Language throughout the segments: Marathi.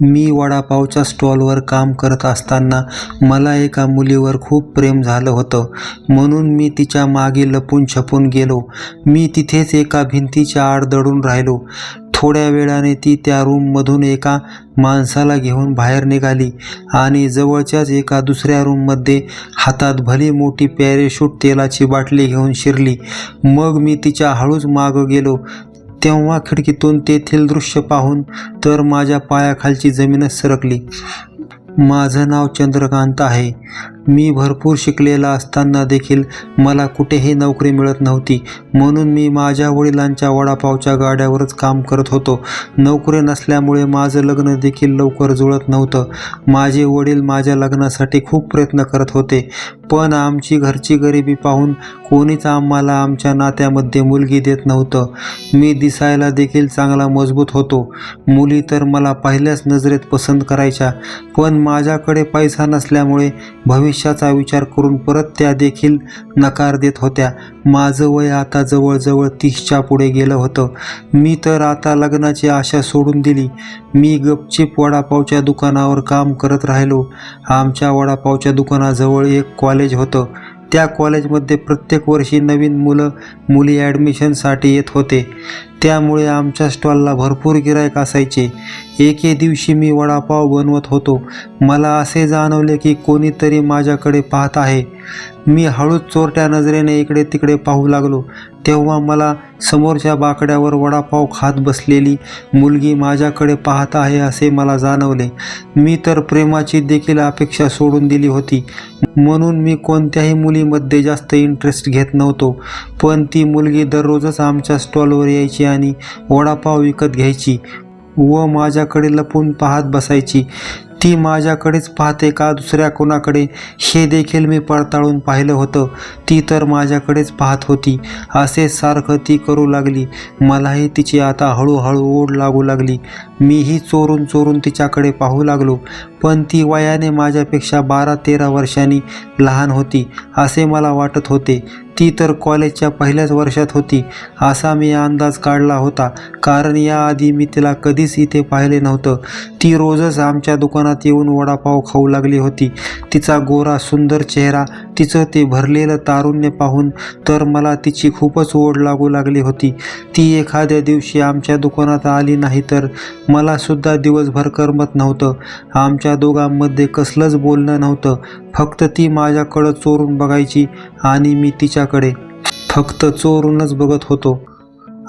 मी वडापावच्या स्टॉलवर काम करत असताना मला एका मुलीवर खूप प्रेम झालं होतं. म्हणून मी तिच्यामागे लपून छपून गेलो. मी तिथेच एका भिंतीच्या आड दडून राहिलो. थोड्या वेळाने ती त्या रूममधून एका माणसाला घेऊन बाहेर निघाली आणि जवळच्याच एका दुसऱ्या रूममध्ये हातात भली मोठी पॅरेशूट तेलाची बाटली घेऊन शिरली. मग मी तिच्या हळूच मागं गेलो. तेव्हा खिडकीतून तेथील दृश्य पाहून तर माझ्या पायाखालची जमीनच सरकली. माझं नाव चंद्रकांत आहे. मी भरपूर शिकलेला असताना देखील मला कुठेही नोकरी मिळत नव्हती. म्हणून मी माझ्या वडिलांच्या वडापावच्या गाड्यावरच काम करत होतो. नोकरी नसल्यामुळे माझं लग्न देखील लवकर जुळत नव्हतं. माझे वडील माझ्या लग्नासाठी खूप प्रयत्न करत होते. पण आमची घरची गरिबी पाहून कोणीच आम्हाला आमच्या नात्यामध्ये मुलगी देत नव्हतं. मी दिसायला देखील चांगला मजबूत होतो. मुली तर मला पहिल्याच नजरेत पसंत करायच्या. पण माझ्याकडे पैसा नसल्यामुळे भविष्याचा विचार करून परत त्या देखील नकार देत होत्या. माझं वय आता जवळजवळ तीसच्या पुढे गेलं होतं. मी तर आता लग्नाची आशा सोडून दिली. मी गपचीप वडापावच्या दुकानावर काम करत राहिलो. आमच्या वडापावच्या दुकानाजवळ एक कॉलेज होतं. त्या कॉलेजमध्ये प्रत्येक वर्षी नवीन मुलं मुली ॲडमिशनसाठी येत होते. त्यामुळे आमच्या स्टॉलला भरपूर गिरायक असायचे. एके दिवशी मी वडापाव बनवत होतो. मला असे जाणवले की कोणीतरी माझ्याकडे पाहत आहे. मी हळूच चोरट्या नजरेने इकडे तिकडे पाहू लागलो. तेव्हा मला समोरच्या बाकड्यावर वडापाव खात बसलेली मुलगी माझ्याकडे पाहत आहे असे मला जाणवले. मी तर प्रेमाची देखील अपेक्षा सोडून दिली होती. म्हणून मी कोणत्याही मुलीमध्ये जास्त इंटरेस्ट घेत नव्हतो. पण ती मुलगी दररोजच आमच्या स्टॉलवर यायची आणि वडापाव विकत घ्यायची व माझ्याकडे लपून पाहत बसायची. ती माझ्याकडेच पाहते का दुसऱ्या कोणाकडे? हे देखील मी पडताळून पाहिलं होतं. ती तर माझ्याकडेच पाहत होती. असे सारखं ती करू लागली. मलाही तिची आता हळूहळू ओढ लागू लागली. मीही चोरून चोरून तिच्याकडे पाहू लागलो. पण ती वयाने माझ्यापेक्षा बारा तेरा वर्षांनी लहान होती असे मला वाटत होते. ती तर कॉलेजच्या पहिल्याच वर्षात होती. असा मी अंदाज काढला होता. कारण याआधी मी तिला कधीच इथे पाहिले नव्हतं. ती रोजच आमच्या दुकानात येऊन वडापाव खाऊ लागली होती. तिचा गोरा सुंदर चेहरा तिचं ते भरलेलं तारुण्य पाहून तर मला तिची खूपच ओढ लागू लागली होती. ती एखाद्या दिवशी आमच्या दुकानात आली नाही तर मला सुद्धा दिवसभर करमत नव्हतं. आमच्या दोघांमध्ये कसलंच बोलणं नव्हतं. फक्त ती माझ्याकडं चोरून बघायची आणि मी तिच्याकडे फक्त चोरूनच बघत होतो.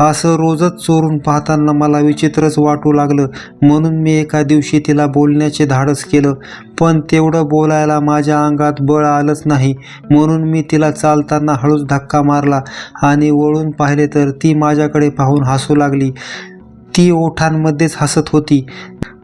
असं रोजच चोरून पाहताना मला विचित्रच वाटू लागलं. म्हणून मी एका दिवशी तिला बोलण्याचे धाडस केलं पण तेवढं बोलायला माझ्या अंगात बळ आलंच नाही. म्हणून मी तिला चालताना हळूच धक्का मारला आणि वळून पाहिले तर ती माझ्याकडे पाहून हसू लागली. ती ओठांमध्येच हसत होती.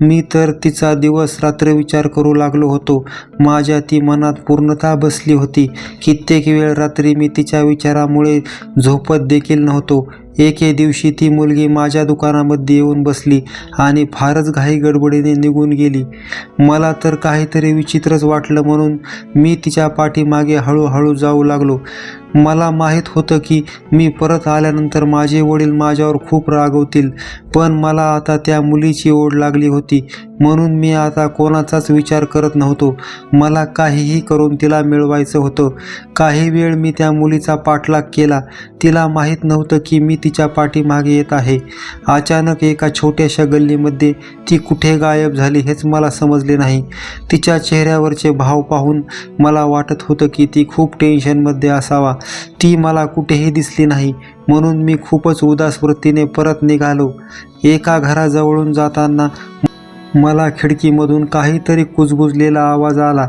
मी तर तिचा दिवस रात्र विचार करू लागलो होतो. माझ्या ती मनात पूर्णता बसली होती. कित्येक वेळ रात्री मी तिच्या विचारामुळे झोपत देखील नव्हतो. एके दिवशी ती मुलगी माझ्या दुकानामध्ये येऊन बसली आणि फारच घाई गडबडीने निघून गेली. मला तर काहीतरी विचित्रच वाटलं म्हणून मी तिच्या पाठीमागे हळूहळू जाऊ लागलो. मला माहीत होतं की मी परत आल्यानंतर माझे वडील माझ्यावर खूप रागवतील पण मला आता त्या मुलीची ओढ लागली होती. म्हणून मी आता कोणाचाच विचार करत नव्हतो. मला काहीही करून तिला मिळवायचं होतं. काही वेळ मी त्या मुलीचा पाठलाग केला. तिला माहीत नव्हतं की मी तिच्या पाठीमागे येत आहे. अचानक एका छोट्याशा गल्लीमध्ये ती कुठे गायब झाली हेच मला समजले नाही. तिच्या चेहऱ्यावरचे भाव पाहून मला वाटत होतं की ती खूप टेन्शनमध्ये असावा. ती मला कुठेही दिसली नाही. म्हणून मी खूपच उदास वृत्तीने परत निघालो. एका घराजवळून जाताना मला खिडकीमधून काहीतरी कुजबुजलेला आवाज आला.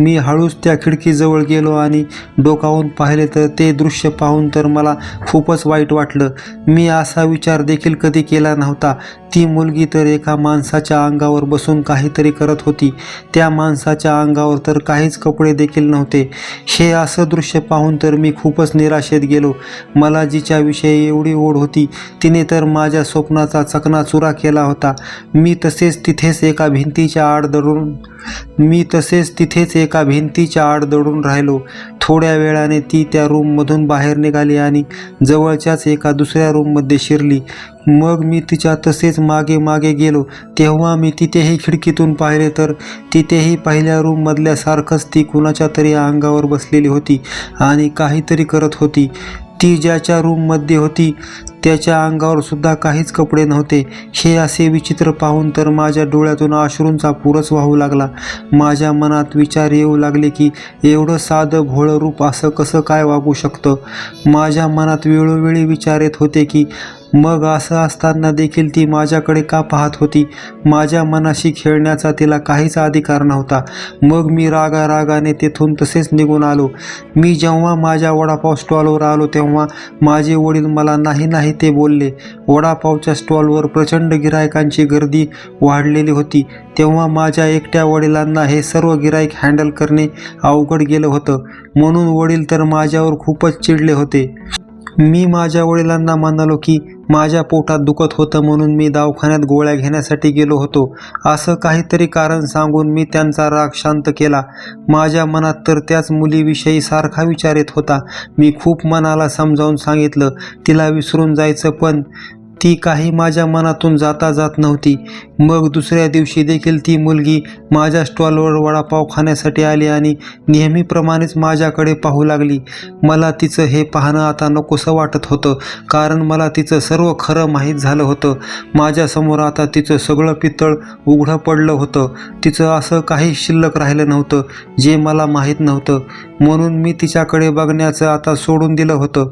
मी हळूच त्या खिडकीजवळ गेलो आणि डोकावून पाहिले तर ते दृश्य पाहून तर मला खूपच वाईट वाटलं. मी असा विचार देखील कधी केला नव्हता. ती मुलगी तर एका माणसाच्या अंगावर बसून काहीतरी करत होती. त्या माणसाच्या अंगावर तर काहीच कपडे देखील नव्हते. हे असं दृश्य पाहून तर मी खूपच निराशेत गेलो. मला जिच्याविषयी एवढी ओढ होती तिने तर माझ्या स्वप्नाचा चकनाचुरा केला होता. मी तसेच तिथेच एका भिंतीच्या आड दडून मी तसेच तिथेच एक एका भिंतीच्या आड दडून राहिलो. थोड्या वेळाने ती त्या रूममधून बाहेर निघाली आणि जवळच्याच एका दुसऱ्या रूममध्ये शिरली. मग मी तिच्या तसेच मागे मागे गेलो. तेव्हा मी तिथेही खिडकीतून पाहिले तर तिथेही पहिल्या रूममधल्यासारखंच ती कुणाच्या तरी अंगावर बसलेली होती आणि काहीतरी करत होती. ती ज्याच्या रूममध्ये होती त्याच्या अंगावर सुद्धा काहीच कपडे नव्हते. हे असे विचित्र पाहून तर माझ्या डोळ्यातून अश्रूंचा पुरच वाहू लागला. माझ्या मनात विचार येऊ लागले की एवढं साधं भोळं रूप असं कसं काय वागू शकतं? माझ्या मनात वेळोवेळी विचार येत होते की मग असं असताना देखील ती माझ्याकडे का पाहत होती? माझ्या मनाशी खेळण्याचा तिला काहीच अधिकार नव्हता. मग मी रागा रागाने तेथून तसेच निघून आलो. मी जेव्हा माझ्या वडापाव स्टॉलवर आलो तेव्हा माझे वडील मला नाही नाही ते बोलले. वडापावच्या स्टॉलवर प्रचंड गिरायकांची गर्दी वाढलेली होती. तेव्हा माझ्या एकट्या वडिलांना हे सर्व गिरायक हँडल करणे अवघड गेलं होतं. म्हणून वडील तर माझ्यावर खूपच चिडले होते. मी माझ्या वडिलांना म्हणालो की माझ्या पोटात दुखत होतं म्हणून मी दवाखान्यात गोळ्या घेण्यासाठी गेलो होतो. असं काहीतरी कारण सांगून मी त्यांचा राग शांत केला. माझ्या मनात तर त्याच मुलीविषयी सारखा विचार येत होता. मी खूप मनाला समजावून सांगितलं. तिला विसरून जायचं पण ती काही माझ्या मनातून जाता जात नव्हती. मग दुसऱ्या दिवशी देखील ती मुलगी माझ्या स्टॉलवर वडापाव खाण्यासाठी आली आणि नेहमीप्रमाणेच माझ्याकडे पाहू लागली. मला तिचं हे पाहणं आता नकोसं वाटत होतं कारण मला तिचं सर्व खरं माहीत झालं होतं. माझ्यासमोर आता तिचं सगळं पितळ उघडं पडलं होतं. तिचं असं काही शिल्लक राहिलं नव्हतं जे मला माहीत नव्हतं. म्हणून मी तिच्याकडे बघण्याचं आता सोडून दिलं होतं.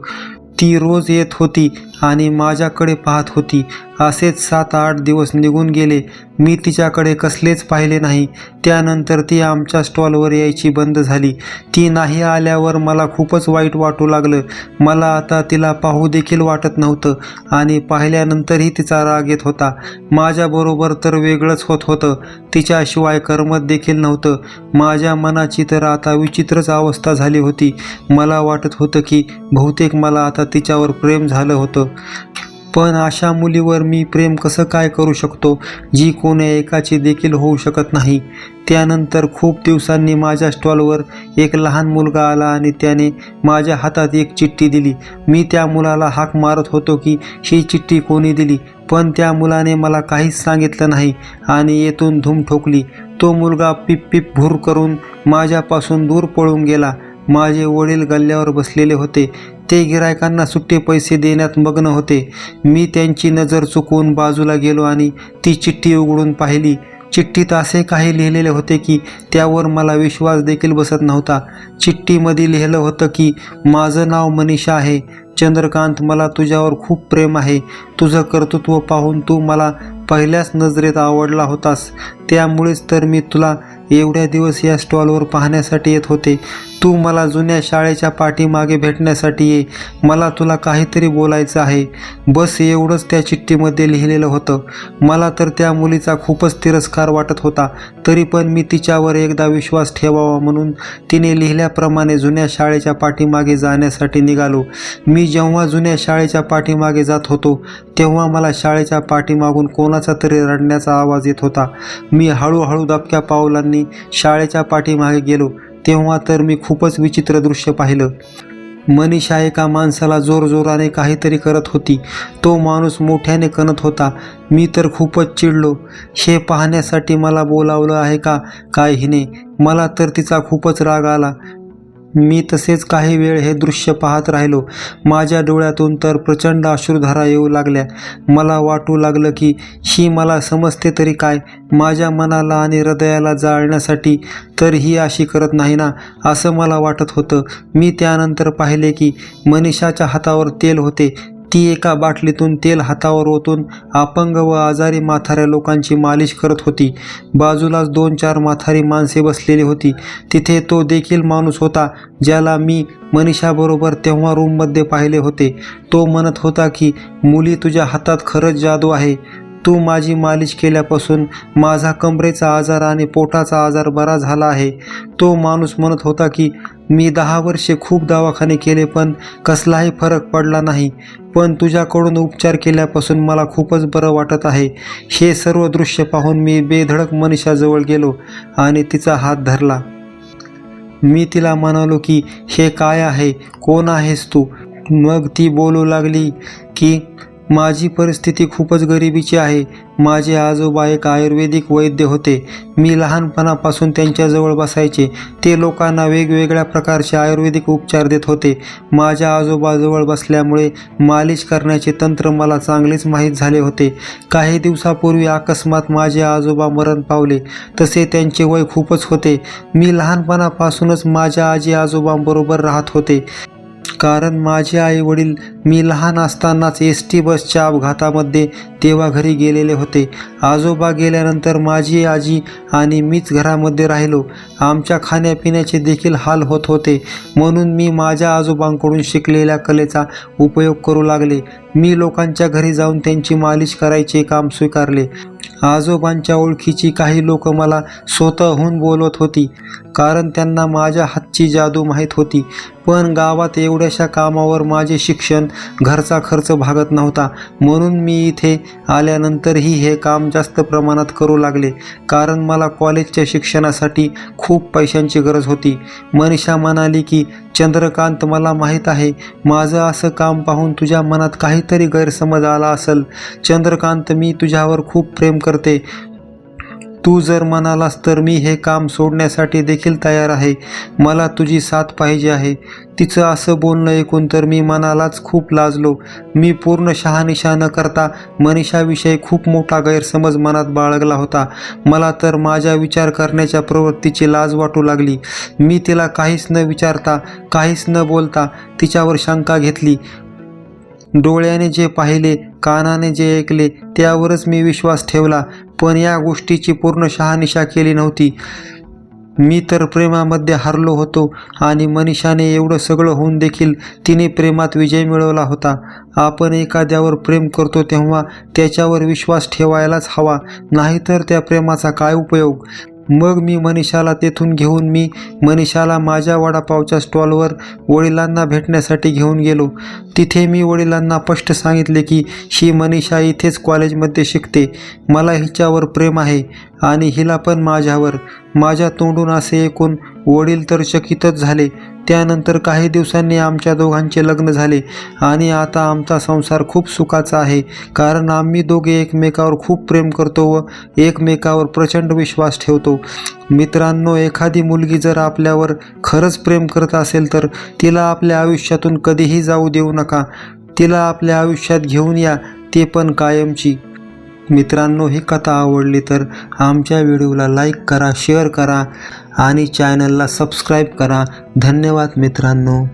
ती रोज येत होती आणि माझ्याकडे पाहत होती. असेच सात आठ दिवस निघून गेले. मी तिच्याकडे कसलेच पाहिले नाही. त्यानंतर ती आमच्या स्टॉलवर यायची बंद झाली. ती नाही आल्यावर मला खूपच वाईट वाटू लागलं. मला आता तिला पाहू देखील वाटत नव्हतं आणि पाहिल्यानंतरही तिचा राग येत होता. माझ्याबरोबर तर वेगळंच होत होतं. तिच्याशिवाय करमत देखील नव्हतं. माझ्या मनाची तर आता विचित्रच अवस्था झाली होती. मला वाटत होतं की बहुतेक मला आता तिच्यावर प्रेम झालं होतं. पण अशा मुलीवर मी प्रेम कसं काय करू शकतो जी कोण्या एकाची देखील होऊ शकत नाही? त्यानंतर खूप दिवसांनी माझ्या स्टॉलवर एक लहान मुलगा आला आणि त्याने माझ्या हातात एक चिठ्ठी दिली. मी त्या मुलाला हाक मारत होतो की ही चिठ्ठी कोणी दिली पण त्या मुलाने मला काहीच सांगितलं नाही आणि येथून धूम ठोकली. तो मुलगा पिप पिप भूर करून माझ्यापासून दूर पळून गेला. माझे वडील गल्ल्यावर बसलेले होते. ते गिरायकांना सुट्टे पैसे देण्यात मग्न होते. मी त्यांची नजर चुकवून बाजूला गेलो आणि ती चिठ्ठी उघडून पाहिली. चिठ्ठीत असे काही लिहिलेले होते की त्यावर मला विश्वास देखील बसत नव्हता. चिठ्ठीमध्ये लिहिलं होतं की माझं नाव मनीषा आहे. चंद्रकांत मला तुझ्यावर खूप प्रेम आहे. तुझं कर्तृत्व पाहून तू मला पहिल्याच नजरेत आवडला होतास. त्यामुळेच तर मी तुला एवढ्या दिवस या स्टॉलवर पाहण्यासाठी येत होते. तू मला जुन्या शाळेच्या पाठीमागे भेटण्यासाठी ये. मला तुला काहीतरी बोलायचं आहे. बस एवढंच त्या चिठ्ठीमध्ये लिहिलेलं होतं. मला तर त्या मुलीचा खूपच तिरस्कार वाटत होता. तरी पण मी तिच्यावर एकदा विश्वास ठेवावा म्हणून तिने लिहिल्याप्रमाणे जुन्या शाळेच्या पाठीमागे जाण्यासाठी निघालो. मी जेव्हा जुन्या शाळेच्या पाठीमागे जात होतो तेव्हा मला शाळेच्या पाठीमागून कोणाचा तरी रडण्याचा आवाज येत होता. मी हळूहळू दबक्या पावलांनी शाळेच्या पाठीमागे गेलो. तेव्हा तर मी खूपच विचित्र दृश्य पाहिलं. मनीषा एका माणसाला जोरजोराने काहीतरी करत होती. तो माणूस मोठ्याने कणत होता. मी तर खूपच चिडलो. हे पाहण्यासाठी मला बोलावलं आहे का? काय हिने मला तर तिचा खूपच राग आला. मी तसेच काही वेळ हे दृश्य पाहत राहिलो. माझ्या डोळ्यातून तर प्रचंड अश्रुधारा येऊ लागल्या. मला वाटू लागलं की ही मला समजते तरी काय? माझ्या मनाला आणि हृदयाला जाळण्यासाठी तर ही अशी करत नाही ना? असं मला वाटत होतं. मी त्यानंतर पाहिले की मनीषाच्या हातावर तेल होते. ती एका बाटलीतून तेल हातावर ओतून अपंग व आजारी म्हाताऱ्या लोकांची मालिश करत होती. बाजूलाच दोन चार म्हातारी माणसे बसलेली होती. तिथे तो देखील माणूस होता ज्याला मी मनीषाबरोबर तेव्हा रूममध्ये पाहिले होते. तो म्हणत होता की मुली तुझ्या हातात खरंच जादू आहे. तू माझी मालिश केल्यापासून माझा कमरेचा आजार आणि पोटाचा आजार बरा झाला आहे. तो माणूस म्हणत होता की मी दहा वर्षे खूप दवाखाने केले पण कसलाही फरक पडला नाही. पण तुझ्याकडून उपचार केल्यापासून मला खूपच बरं वाटत आहे. हे सर्व दृश्य पाहून मी बेधडक मनीषाजवळ गेलो आणि तिचा हात धरला. मी तिला म्हणालो की हे काय आहे? कोण आहेस तू? मग ती बोलू लागली की माझी परिस्थिती खूपच गरिबीची आहे. माझे आजोबा एक आयुर्वेदिक वैद्य होते. मी लहानपणापासून त्यांच्याजवळ बसायचे. ते लोकांना वेगवेगळ्या प्रकारचे आयुर्वेदिक उपचार देत होते. माझ्या आजोबाजवळ बसल्यामुळे मालिश करण्याचे तंत्र मला चांगलेच माहीत झाले होते. काही दिवसापूर्वी अकस्मात माझे आजोबा मरण पावले. तसे त्यांचे वय खूपच होते. मी लहानपणापासूनच माझ्या आजी आजोबांबरोबर राहत होते. कारण माझे आई वडील मी लहान असतानाच एस टी बसच्या अपघातामध्ये तेव्हा घरी गेलेले होते. आजोबा गेल्यानंतर माझी आजी आणि मीच घरामध्ये राहिलो. आमच्या खाण्यापिण्याचे देखील हाल होत होते. म्हणून मी माझ्या आजोबांकडून शिकलेल्या कलेचा उपयोग करू लागले. मी लोकांच्या घरी जाऊन त्यांची मालिश करायचे काम स्वीकारले. आजोबांच्या ओळखीची काही लोक मला स्वतःहून बोलवत होती कारण त्यांना माझ्या हातची जादू माहीत होती. पण गावात एवढ्याशा कामावर माझे शिक्षण घरचा खर्च भागत नव्हता. म्हणून मी इथे आल्यानंतरही हे काम जास्त प्रमाणात करू लागले कारण मला कॉलेजच्या शिक्षणासाठी खूप पैशांची गरज होती. मनीषा म्हणाली की चंद्रकांत मला माहीत आहे माझं असं काम पाहून तुझ्या मनात काहीतरी गैरसमज आला असेल. चंद्रकांत मी तुझ्यावर खूप प्रेम करते. तू जर म्हणालास तर मी हे काम सोडण्यासाठी देखील तयार आहे. मला तुझी साथ पाहिजे आहे. तिचं असं बोलणं ऐकून तर मी मनालाच खूप लाजलो. मी पूर्ण शहानिशा न करता मनीषाविषयी खूप मोठा गैरसमज मनात बाळगला होता. मला तर माझ्या विचार करण्याच्या प्रवृत्तीची लाज वाटू लागली. मी तिला काहीच न विचारता काहीच न बोलता तिच्यावर शंका घेतली. डोळ्याने जे पाहिले कानाने जे ऐकले त्यावरच मी विश्वास ठेवला. पण या गोष्टीची पूर्ण शहानिशा केली नव्हती. मी तर प्रेमामध्ये हरलो होतो आणि मनीषाने एवढं सगळं होऊन देखील तिने प्रेमात विजय मिळवला होता. आपण एखाद्यावर प्रेम करतो तेव्हा त्याच्यावर विश्वास ठेवायलाच हवा नाहीतर त्या प्रेमाचा काय उपयोग? मग मी मनीषाला तेथून घेऊन मी मनीषाला माझ्या वडापावच्या स्टॉलवर वडिलांना भेटण्यासाठी घेऊन गेलो. तिथे मी वडिलांना स्पष्ट सांगितले की ही मनीषा इथेच कॉलेजमध्ये शिकते. मला हिच्यावर प्रेम आहे. आणि हिला पण माझ्यावर माझ्या तोंडून असे ऐकून वडील तर चकितच झाले. त्यानंतर काही दिवसांनी आमच्या दोघांचे लग्न झाले आणि आता आमचा संसार खूप सुखाचा आहे. कारण आम्ही दोघे एकमेकावर खूप प्रेम करतो व एकमेकावर प्रचंड विश्वास ठेवतो. मित्रांनो एखादी मुलगी जर आपल्यावर खरंच प्रेम करत असेल तर तिला आपल्या आयुष्यातून कधीही जाऊ देऊ नका. तिला आपल्या आयुष्यात घेऊन या ते पण कायमची. मित्रांनो ही कथा आवडली तर आमच्या व्हिडिओला लाईक करा शेअर करा आणि चॅनलला सबस्क्राईब करा. धन्यवाद मित्रांनो.